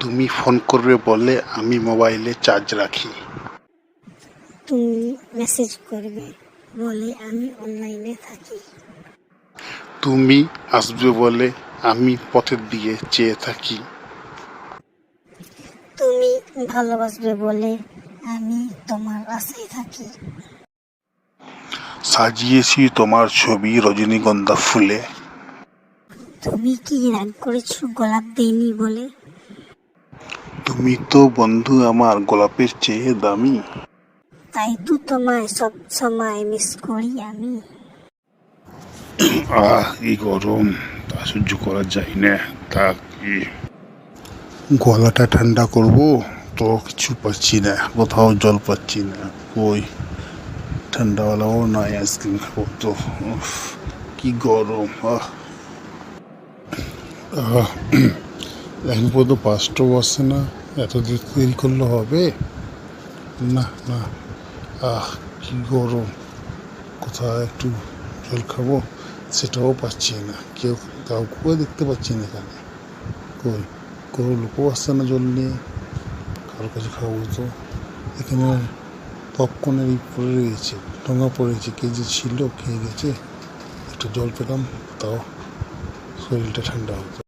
তুমি ফোন করবে বলে আমি মোবাইলে চার্জ রাখি। তুমি মেসেজ করবে বলে আমি অনলাইনে থাকি। তুমি আসবে বলে আমি পথের দিকে চেয়ে থাকি। তুমি ভালোবাসবে বলে আমি তোমার আশায় থাকি। সাজিয়েছি তোমার ছবি রজনীগন্ধা ফুলে। তুমি কি রাগ করেছ গোলাপ দেইনি বলে? তুমি তো বন্ধু আমার গোলাপের চেয়ে দামি। তাই তো তোমায় সব সময় মিস করি আমি। আহ এই গরম। তা সহ্য করা যায় না। তা কি? গলাটা ঠান্ডা করব? তো কিছু পাচ্ছি না। কোথাও জল পাচ্ছি না। ওই ঠান্ডাওয়ালাও নয় আইসক্রিম খাব তো। কি গরম। আহ। আহ, এখন পর্যন্ত পাঁচটাও আসছে না। এত দেরি করলে হবে? না না। আহ, কি গরম। কোথায় একটু জল খাব? সেটাও পাচ্ছি না। কেউ কাউকে দেখতে পাচ্ছি না এখানে। কই? কোনো লোকও আসছে না জল নিয়ে। কারোর কাছে খাব তো। এখানে পপকর্নের পড়ে রয়েছে। ঠোঙা পড়েছে কে যে ছিল খেয়ে গেছে? একটু জল পেলাম, তাও শরীরটা ঠান্ডা হতো।